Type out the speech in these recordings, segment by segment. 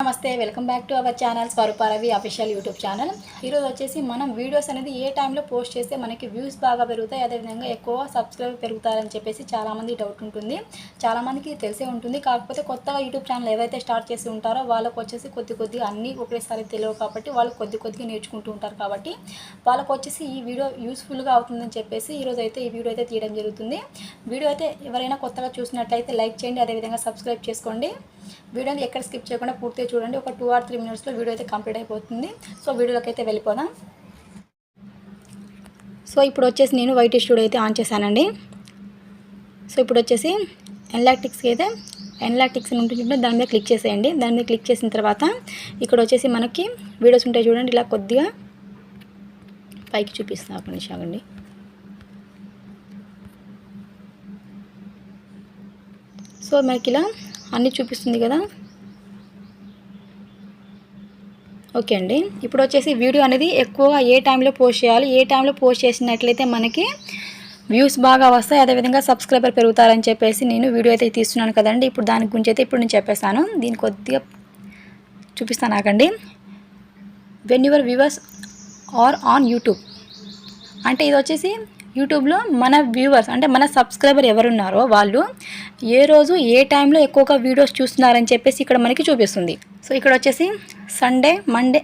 నమస్తే welcome back to our channel Swaruparavi official YouTube channel. ఈరోజు వచ్చేసి మనం వీడియోస్ అనేది ఏ టైంలో పోస్ట్ చేస్తే మనకి వ్యూస్ బాగా పెరుగుతాయి అదేవిధంగా ఎక్కువ సబ్స్క్రైబ్ పెరుగుతారని చెప్పేసి చాలామంది డౌట్ ఉంటుంది. చాలామందికి తెలిసే ఉంటుంది. కాకపోతే కొత్తగా యూట్యూబ్ ఛానల్ ఏవైతే స్టార్ట్ చేసి ఉంటారో వాళ్ళకు వచ్చేసి కొద్ది కొద్దిగా అన్నీ ఒకేసారి తెలియవు కాబట్టి వాళ్ళు కొద్ది కొద్దిగా నేర్చుకుంటూ ఉంటారు కాబట్టి వాళ్ళకు వచ్చేసి ఈ వీడియో యూస్ఫుల్గా అవుతుందని చెప్పేసి ఈరోజు అయితే ఈ వీడియో అయితే తీయడం జరుగుతుంది. వీడియో అయితే ఎవరైనా కొత్తగా చూసినట్లయితే లైక్ చేయండి అదేవిధంగా సబ్స్క్రైబ్ చేసుకోండి. వీడియోని ఎక్కడ స్కిప్ చేయకుండా పూర్తి చూడండి ఒక టూ ఆర్ త్రీ మినిట్స్లో వీడియో అయితే కంప్లీట్ అయిపోతుంది. సో వీడియోలోకి అయితే వెళ్ళిపోదాం. సో ఇప్పుడు వచ్చేసి నేను వైట్ స్టూడియో అయితే ఆన్ చేశానండి. సో ఇప్పుడు వచ్చేసి ఎన్లాక్టిక్స్కి అయితే ఎన్లాక్టిక్స్ ఉంటుంది దాని మీద క్లిక్ చేసేయండి. దాని మీద క్లిక్ చేసిన తర్వాత ఇక్కడ వచ్చేసి మనకి వీడియోస్ ఉంటాయి చూడండి ఇలా కొద్దిగా పైకి చూపిస్తాను ఒక నిమిషం ఆగండి. సో మనకి ఇలా అన్నీ చూపిస్తుంది కదా. ఓకే అండి. ఇప్పుడు వచ్చేసి వీడియో అనేది ఎక్కువగా ఏ టైంలో పోస్ట్ చేయాలి ఏ టైంలో పోస్ట్ చేసినట్లయితే మనకి వ్యూస్ బాగా వస్తాయి అదేవిధంగా సబ్స్క్రైబర్ పెరుగుతారని చెప్పేసి నేను వీడియో అయితే తీస్తున్నాను కదండి. ఇప్పుడు దాని గురించి అయితే ఇప్పుడు నేను చెప్పేస్తాను. దీని కొద్దిగా చూపిస్తాను నాకండి when your viewers are on YouTube అంటే ఇది వచ్చేసి యూట్యూబ్లో మన వ్యూవర్స్ అంటే మన సబ్స్క్రైబర్ ఎవరున్నారో వాళ్ళు ఏ రోజు ఏ టైంలో ఎక్కువగా వీడియోస్ చూస్తున్నారని చెప్పేసి ఇక్కడ మనకి చూపిస్తుంది. సో ఇక్కడ వచ్చేసి Sunday Monday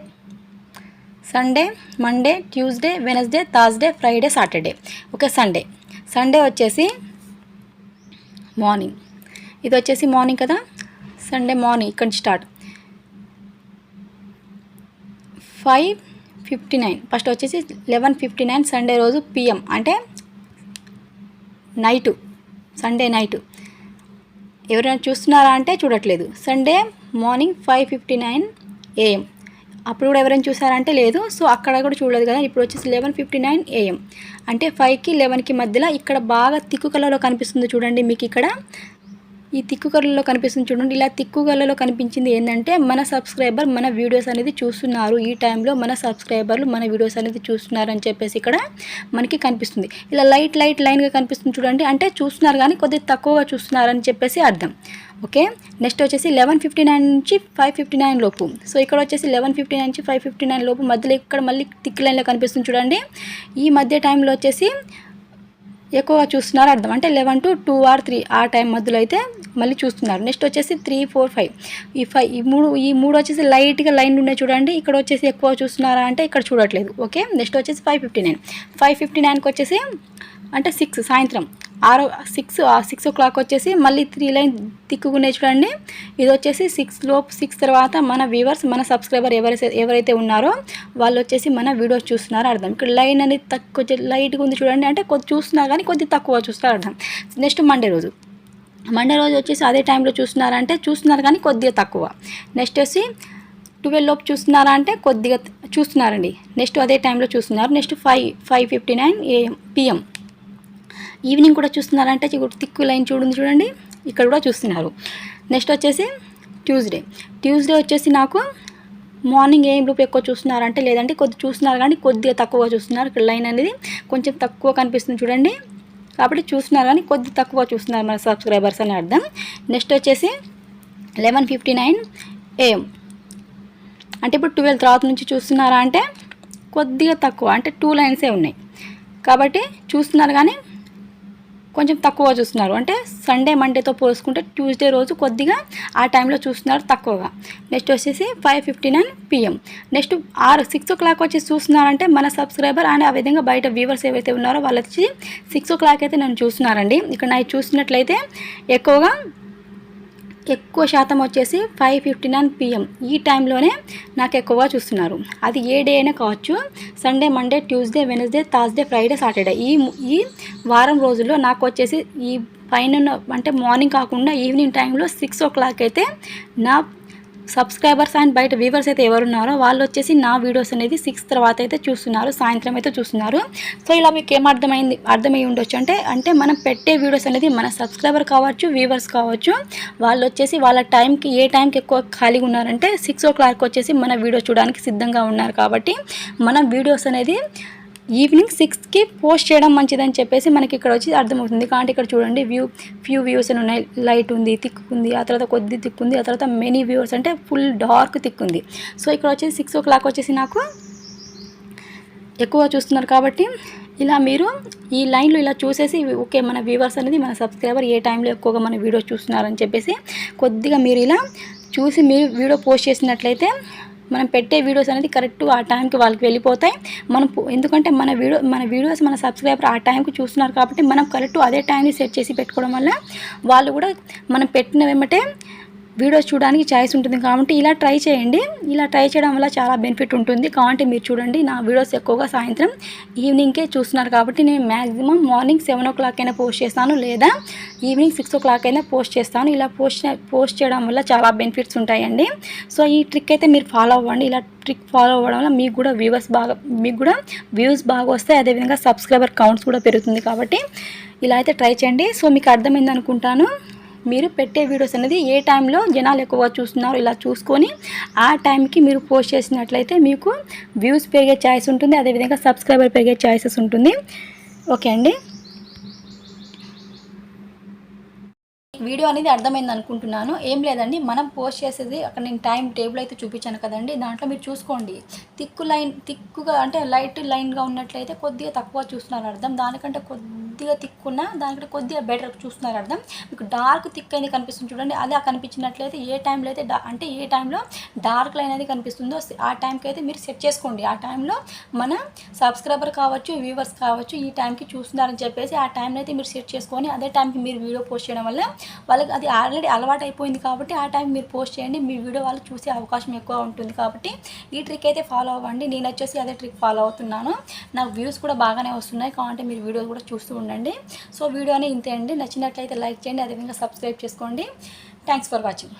Sunday Monday Tuesday Wednesday Thursday Friday Saturday okay Sunday Sunday వచ్చేసి మార్నింగ్ ఇది వచ్చేసి మార్నింగ్ కదా? సండే మార్నింగ్ ఇక్కడ start five fifty nine. First వచ్చేసి లెవెన్ ఫిఫ్టీ నైన్ సండే రోజు పిఎం అంటే నైటు. Sunday night. ఎవరైనా చూస్తున్నారా అంటే చూడట్లేదు. Sunday morning five fifty nine AM అప్పుడు కూడా ఎవరైనా చూసారంటే లేదు. సో అక్కడ కూడా చూడలేదు కదా. ఇప్పుడు వచ్చేసి లెవెన్ ఫిఫ్టీ నైన్ ఏఎం అంటే ఫైవ్కి లెవెన్కి మధ్యలో ఇక్కడ బాగా తిక్కు కలర్లో కనిపిస్తుంది చూడండి మీకు ఇక్కడ. ఈ తిక్కు కళ్ళలో కనిపిస్తుంది చూడండి. ఇలా తిక్కు కళ్ళలో కనిపించింది ఏంటంటే మన సబ్స్క్రైబర్ మన వీడియోస్ అనేది చూస్తున్నారు. ఈ టైంలో మన సబ్స్క్రైబర్లు మన వీడియోస్ అనేది చూస్తున్నారు అని చెప్పేసి ఇక్కడ మనకి కనిపిస్తుంది. ఇలా లైట్ లైట్ లైన్గా కనిపిస్తుంది చూడండి. అంటే చూస్తున్నారు కానీ కొద్దిగా తక్కువగా చూస్తున్నారు అని చెప్పేసి అర్థం. ఓకే? నెక్స్ట్ వచ్చేసి లెవెన్ ఫిఫ్టీ నైన్ నుంచి ఫైవ్ ఫిఫ్టీ నైన్ లోపు. సో ఇక్కడ వచ్చేసి లెవెన్ ఫిఫ్టీ నైన్ నుంచి ఫైవ్ ఫిఫ్టీ నైన్ లోపు మధ్యలో ఇక్కడ మళ్ళీ తిక్కు లైన్లో కనిపిస్తుంది చూడండి. ఈ మధ్య టైంలో వచ్చేసి ఎక్కువగా చూస్తున్నారు అర్థం. అంటే eleven to two or three ఆ టైం మధ్యలో అయితే మళ్ళీ చూస్తున్నారు. నెక్స్ట్ వచ్చేసి త్రీ ఫోర్ ఫైవ్ ఈ ఫైవ్ ఈ మూడు ఈ మూడు వచ్చేసి లైట్గా లైన్ ఉన్నాయి చూడండి. ఇక్కడ వచ్చేసి ఎక్కువ చూస్తున్నారా అంటే ఇక్కడ చూడట్లేదు. ఓకే నెక్స్ట్ వచ్చేసి five fifty nine five fifty నైన్కి వచ్చేసి అంటే సిక్స్ సాయంత్రం. ఆరో సిక్స్ సిక్స్ ఓ క్లాక్ వచ్చేసి మళ్ళీ త్రీ లైన్ తిక్కుకునే చూడండి. ఇది వచ్చేసి సిక్స్ లోపు సిక్స్ తర్వాత మన వ్యూవర్స్ మన సబ్స్క్రైబర్ ఎవరైతే ఎవరైతే ఉన్నారో వాళ్ళు వచ్చేసి మన వీడియోస్ చూస్తున్నారో అర్థం. ఇక్కడ లైన్ అనేది తక్కువ లైట్గా ఉంది చూడండి. అంటే కొద్ది చూస్తున్నారు కానీ కొద్ది తక్కువ చూస్తారో అర్థం. నెక్స్ట్ మండే రోజు. మండే రోజు వచ్చేసి అదే టైంలో చూస్తున్నారంటే చూస్తున్నారు కానీ కొద్దిగా తక్కువ. నెక్స్ట్ వచ్చి ట్వెల్వ్ లోపు చూస్తున్నారా అంటే కొద్దిగా చూస్తున్నారండి. నెక్స్ట్ అదే టైంలో చూస్తున్నారు. Next five five fifty nine AM PM evening కూడా చూస్తున్నారంటే తిక్కు లైన్ చూడండి చూడండి. ఇక్కడ కూడా చూస్తున్నారు. నెక్స్ట్ వచ్చేసి ట్యూస్డే ట్యూస్డే వచ్చేసి నాకు మార్నింగ్ ఏం లోపు ఎక్కువ చూస్తున్నారంటే లేదంటే కొద్ది చూస్తున్నారు కానీ కొద్దిగా తక్కువగా చూస్తున్నారు. ఇక్కడ లైన్ అనేది కొంచెం తక్కువ కనిపిస్తుంది చూడండి. కాబట్టి చూస్తున్నారు కానీ కొద్ది తక్కువ చూస్తున్నారు మన సబ్స్క్రైబర్స్ అని అర్థం. నెక్స్ట్ వచ్చేసి లెవెన్ ఫిఫ్టీ నైన్ ఏఎం. అంటే ఇప్పుడు ట్వెల్వ్ తర్వాత నుంచి చూస్తున్నారా అంటే కొద్దిగా తక్కువ అంటే టూ లైన్సే ఉన్నాయి. కాబట్టి చూస్తున్నారు కానీ కొంచెం తక్కువ చూస్తున్నారు. అంటే సండే మండేతో పోల్చుకుంటే ట్యూస్డే రోజు కొద్దిగా ఆ టైంలో చూస్తున్నారు తక్కువగా. నెక్స్ట్ వచ్చేసి five fifty nine PM next ఆరు సిక్స్ ఓ క్లాక్ వచ్చి చూస్తున్నారంటే మన సబ్స్క్రైబర్ అండ్ ఆ విధంగా బయట వ్యూవర్స్ ఏవైతే ఉన్నారో వాళ్ళు వచ్చి సిక్స్ ఓ క్లాక్ అయితే నన్ను చూస్తున్నారండి. ఇక్కడ నాకు చూసినట్లయితే ఎక్కువగా ఎక్కువ శాతం వచ్చేసి ఫైవ్ ఫిఫ్టీ నైన్ పిఎం ఈ టైంలోనే నాకు ఎక్కువగా చూస్తున్నారు. అది ఏ డే అయినా కావచ్చు. Sunday Monday Tuesday Wednesday Thursday Friday Saturday ఈ ఈ వారం రోజుల్లో నాకు వచ్చేసి ఈ పైన అంటే మార్నింగ్ కాకుండా ఈవినింగ్ టైంలో సిక్స్ ఓ క్లాక్ అయితే నా సబ్స్క్రైబర్స్ అండ్ బయట వ్యూవర్స్ అయితే ఎవరున్నారో వాళ్ళు వచ్చేసి నా వీడియోస్ అనేది సిక్స్ తర్వాత అయితే చూస్తున్నారు సాయంత్రం అయితే చూస్తున్నారు. సో ఇలా మీకు ఏం అర్థమైంది అర్థమై ఉండొచ్చు అంటే అంటే మనం పెట్టే వీడియోస్ అనేది మన సబ్స్క్రైబర్ కావచ్చు వ్యూవర్స్ కావచ్చు వాళ్ళు వచ్చేసి వాళ్ళ టైంకి ఏ టైంకి ఎక్కువ ఖాళీగా ఉన్నారంటే సిక్స్ ఓ క్లాక్ వచ్చేసి మన వీడియో చూడడానికి సిద్ధంగా ఉన్నారు కాబట్టి మన వీడియోస్ అనేది ఈవినింగ్ సిక్స్కి పోస్ట్ చేయడం మంచిదని చెప్పేసి మనకి ఇక్కడ వచ్చి అర్థమవుతుంది. కాబట్టి ఇక్కడ చూడండి వ్యూ ఫ్యూ వ్యూస్ అని ఉన్నాయి. లైట్ ఉంది థిక్ ఉంది ఆ తర్వాత కొద్ది థిక్ ఉంది ఆ తర్వాత మెనీ వ్యూవర్స్ అంటే ఫుల్ డార్క్ థిక్ ఉంది. సో ఇక్కడ వచ్చేసి సిక్స్ ఓ క్లాక్ వచ్చేసి నాకు ఎక్కువ చూస్తున్నారు కాబట్టి ఇలా మీరు ఈ లైన్లో ఇలా చూసేసి ఓకే మన వ్యూవర్స్ అనేది మన సబ్స్క్రైబర్ ఏ టైంలో ఎక్కువగా మన వీడియో చూస్తున్నారని చెప్పేసి కొద్దిగా మీరు ఇలా చూసి మీరు వీడియో పోస్ట్ చేసినట్లయితే మనం పెట్టే వీడియోస్ అనేది కరెక్ట్ ఆ టైంకి వాళ్ళకి వెళ్ళిపోతాయి. మనం ఎందుకంటే మన వీడియో మన వీడియోస్ మన సబ్స్క్రైబర్ ఆ టైంకి చూస్తున్నారు కాబట్టి మనం కరెక్ట్ అదే టైంని సెట్ చేసి పెట్టుకోవడం వల్ల వాళ్ళు కూడా మనం పెట్టిన వెంబటే వీడియోస్ చూడడానికి ఛాయిస్ ఉంటుంది కాబట్టి ఇలా ట్రై చేయండి. ఇలా ట్రై చేయడం వల్ల చాలా బెనిఫిట్ ఉంటుంది. కాబట్టి మీరు చూడండి. నా వీడియోస్ ఎక్కువగా సాయంత్రం ఈవినింగ్కే చూస్తున్నారు కాబట్టి నేను maximum morning seven o'clock అయినా పోస్ట్ చేస్తాను లేదా ఈవినింగ్ సిక్స్ ఓ క్లాక్ అయినా పోస్ట్ చేస్తాను. ఇలా పోస్ట్ పోస్ట్ చేయడం వల్ల చాలా బెనిఫిట్స్ ఉంటాయండి. సో ఈ ట్రిక్ అయితే మీరు ఫాలో అవ్వండి. ఇలా ట్రిక్ ఫాలో అవ్వడం వల్ల మీకు కూడా వ్యూవర్స్ బాగా మీకు కూడా వ్యూస్ బాగా వస్తాయి. అదేవిధంగా సబ్స్క్రైబర్ కౌంట్స్ కూడా పెరుగుతుంది కాబట్టి ఇలా అయితే ట్రై చేయండి. సో మీకు అర్థమైంది అనుకుంటాను. మీరు పెట్టే వీడియోస్ అనేది ఏ టైంలో జనాలు ఎక్కువ చూస్తున్నారు ఇలా చూసుకొని ఆ టైంకి మీరు పోస్ట్ చేసినట్లయితే మీకు వ్యూస్ పెరిగే ఛాయిస్ ఉంటుంది అదేవిధంగా సబ్స్క్రైబర్ పెరిగే ఛాయిసెస్ ఉంటుంది. ఓకే అండి. వీడియో అనేది అర్థమైంది అనుకుంటున్నాను. ఏం లేదండి మనం పోస్ట్ చేసేది అక్కడ నేను టైం టేబుల్ అయితే చూపించాను కదండి దాంట్లో మీరు చూసుకోండి. తిక్కు లైన్ తిక్కుగా అంటే లైట్ లైన్గా ఉన్నట్లయితే కొద్దిగా తక్కువ చూస్తున్నారు అర్థం. దానికంటే కొద్ది కొద్దిగా తిక్కున్న దానికంటే కొద్దిగా బెటర్ చూస్తున్నారు అర్థం? మీకు డార్క్ థిక్ అనేది కనిపిస్తుంది చూడండి అదే కనిపించినట్లయితే ఏ టైంలో అయితే అంటే ఏ టైంలో డార్క్ లైన్ అనేది కనిపిస్తుందో ఆ టైంకి అయితే మీరు సెట్ చేసుకోండి. ఆ టైంలో మన సబ్స్క్రైబర్ కావచ్చు వ్యూవర్స్ కావచ్చు ఈ టైంకి చూస్తున్నారని చెప్పేసి ఆ టైంలో అయితే మీరు సెట్ చేసుకొని అదే టైంకి మీరు వీడియో పోస్ట్ చేయడం వల్ల వాళ్ళకి అది ఆల్రెడీ అలవాటు అయిపోయింది కాబట్టి ఆ టైం మీరు పోస్ట్ చేయండి. మీ వీడియో వాళ్ళు చూసే అవకాశం ఎక్కువ ఉంటుంది కాబట్టి ఈ ట్రిక్ అయితే ఫాలో అవ్వండి. నేను వచ్చేసి అదే ట్రిక్ ఫాలో అవుతున్నాను. నాకు వ్యూస్ కూడా బాగానే వస్తున్నాయి. కాబట్టి మీరు వీడియోస్ కూడా చూస్తూ ఉండండి. సో వీడియోని ఇంతే అండి. నచ్చినట్లయితే లైక్ చేయండి అదేవిధంగా సబ్స్క్రైబ్ చేసుకోండి. Thanks for watching